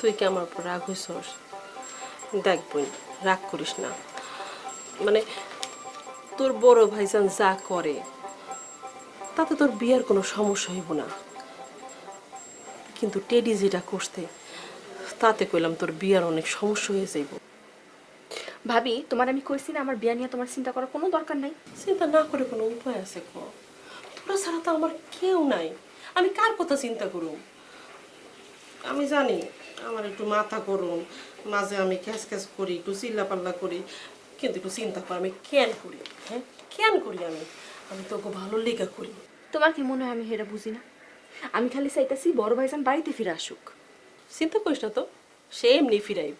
তুই কি আমার উপর রাগ হইছস? দেখ বোন রাগ করিস না। মানে তোর বড় ভাইজান যা করে তাতে তোর বিয়ের কোনো সমস্যা হইব না। কিন্তু টেডি যেটা করতে তাতে কইলাম তোর বিয়ার অনেক সমস্যা হয়ে যাইব। ভাবি তোমার আমি কইছি না আমার বিয়া নিয়ে তোমার চিন্তা করার কোনো দরকার নাই? চিন্তা না করে কোনো উপায় আছে ক? তোরা ছাড়া তো আমার কেউ নাই। আমি কার কথা চিন্তা করুম? আমি জানি আমার একটু মাথা গরম মাঝে আমি ক্যাস ক্যাস করি একটু চিল্লা পাল্লা করি কিন্তু একটু চিন্তা কর আমি কেন করি? হ্যাঁ কেন করি আমি? আমি তোকে ভালো লেখা করি। তোমার কি মনে হয় আমি হেরা বুঝি না? আমি খালি চাইতেছি বড় ভাইজান বাড়িতে ফিরে আসুক। চিন্তা করিস না তো সে এমনি ফিরাইব।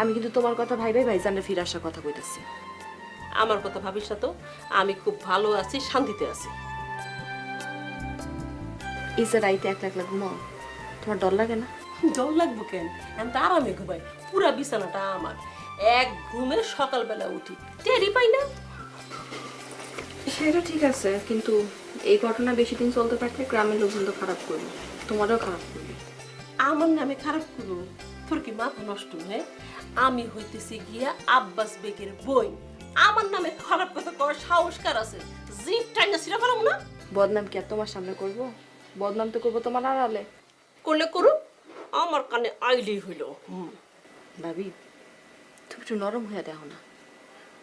আমি কিন্তু তোমার কথা ভাই ভাই ভাইজানের ফিরে আসার কথা কইতাছি। আমার কথা ভাবিস না তো। আমি খুব ভালো আছি শান্তিতে আছি। যে রাইতে একলা একলা ঘুমাও তোমার ডর লাগে না? ডর লাগবো কেন? আমি তো আরামে ঘুমাই। পুরা বিছানাটা আমার। এক ঘুমে সকালবেলা উঠি। টেরি পাই না। সেটা ঠিক আছে কিন্তু এই ঘটনা বেশি দিন চলতে পারলে গ্রামের লোকজন তো খারাপ করবে। তোমারও খারাপ করবে। আমার নামে খারাপ করব তোর কি মাথা নষ্ট হ্যাঁ? আমি হইতেছি গিয়া আব্বাস বেগের বই। আমার নামে খারাপ কথা করার সাহস কার আছে। জিপ টাইনা সিরা ফেলাম না? বদনাম কি আর তোমার সামনে করব? বদনাম তো করব তোমার আড়ালে। করলে করুক আমার কানে আইলেই হইল। হুম। ভাবি তুমি একটু নরম হয়ে দেখো না।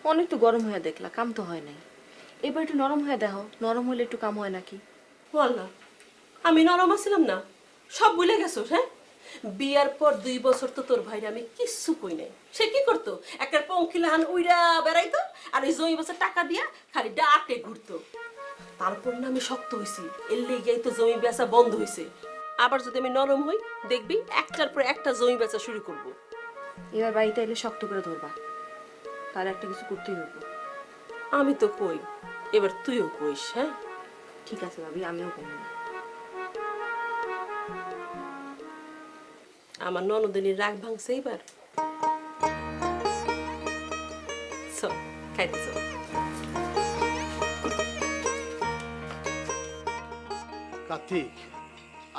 অনেক একটু গরম হয়ে দেখলা কাম তো হয় নাই। এবার একটু নরম হয়ে দেখো নরম হলে একটু কাম হয় নাকি? বল না আমি নরম আছিলাম না? সব ভুলে গেছো হ্যাঁ? বিয়ার পর দুই বছর তো তোর ভাইরা আমি কিচ্ছু কই নাই। সে কি করতো? একটা পঙ্কিলাহান উইরা বেড়াইতো আর এই জমি বছর টাকা দিয়া খালি ডাকে ঘুরতো। তারপর না আমি শক্ত হইছি এর লেগেই তো জমি বেচা বন্ধ হইছে। আবার যদি আমি নরম হই দেখবি একটার পর একটা জমি বেচা শুরু করব। এবার বাড়িতে এলে শক্ত করে ধরবা। তার একটা কিছু করতেই হবে আমি তো কই এবার তুইও কইস হ্যাঁ? ঠিক আছে ভাবি আমিও করব আমার ননদিনীর রাগ ভাঙছে এবার চল খাইতে চল। কার্তিক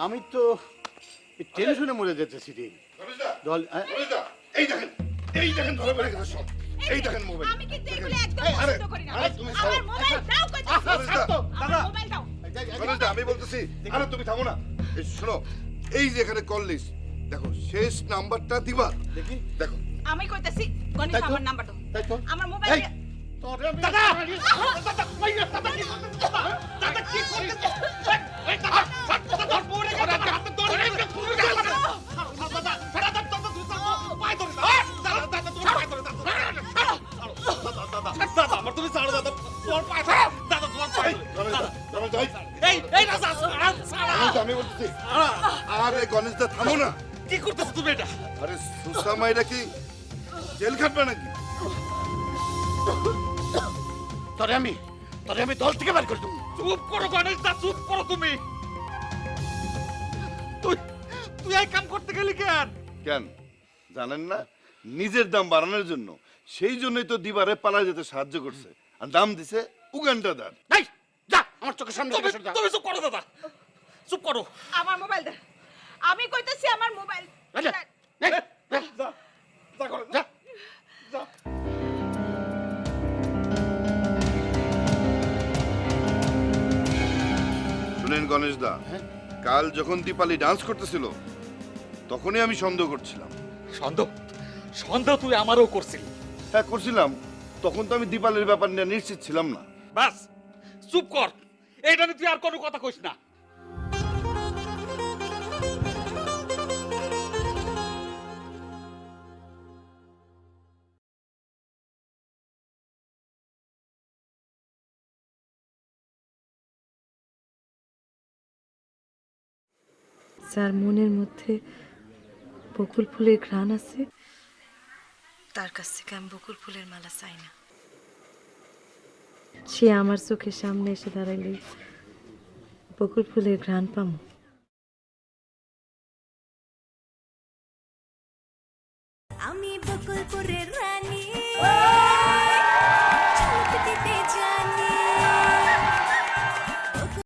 আমি তো টেনশনে মরে যেতেছি রে। রমেশদা, দল এই দেখেন এই দেখেন ধরে পড়ে গেছে সব। এই দেখেন মোবাইল আমি কিন্তু এগুলো একদম পছন্দ করি না। আরে, তুমি আমার মোবাইল দাও কইতাছি রমেশদা, আমার মোবাইল দাও। আমি বলতেছি আরে তুমি থামো না। এই শোনো এই যে এখানে কল লিস্ট দেখো শেষ নাম্বারটা দিবা দেখি দেখো আমি কইতাছি গণেশ? আমার নাম্বার দাও তাই তো আমার মোবাইল আমি- দাদা রমেশদা, রমেশদা, এই, রমেশদা, আমি বলতেছি থামো না কি করতেছো তুমি এটা? আরে সুসামা এটা কি জেল খাটবে নাকি? তোরে আমি তোরে আমি দল থেকে বার করে দেবো। চুপ করো গণেশ দা চুপ করো তুমি। তুই তুই এই কাম করতে গেলি কেন? কেন? জানেন না? নিজের দাম বাড়ানোর জন্য। সেই জন্যই তো দিবারে পালা যেতে সাহায্য করছে। আর দাম দিছে উগান্ডা দার এই যা আমার চোখের সামনে তুমি চুপ করো দাদা। চুপ করো। আমার মোবাইল দে। আমি কইতেছি আমার মোবাইল যা, যা, যা যা করো যা। যা। শুনেন গণেশ দা কাল যখন দীপালি ডান্স করতেছিল তখনই আমি সন্দেহ করছিলাম। সন্দেহ? সন্দেহ তুই আমারও করছিলি। হ্যাঁ করছিলাম। তখন তো আমি দীপালির ব্যাপার নিয়ে নিশ্চিত ছিলাম না। বাস চুপ কর। এইটা নিয়ে তুই আর কোনো কথা কইস না। যার মনের মধ্যে বকুল ফুলের ঘ্রাণ আছে, তার কাছ থেকে আমি বকুল ফুলের মালা চাই না। সে আমার চোখের সামনে এসে দাঁড়াইলে বকুল ফুলের ঘ্রাণ পামো। আমি বকুলপুরের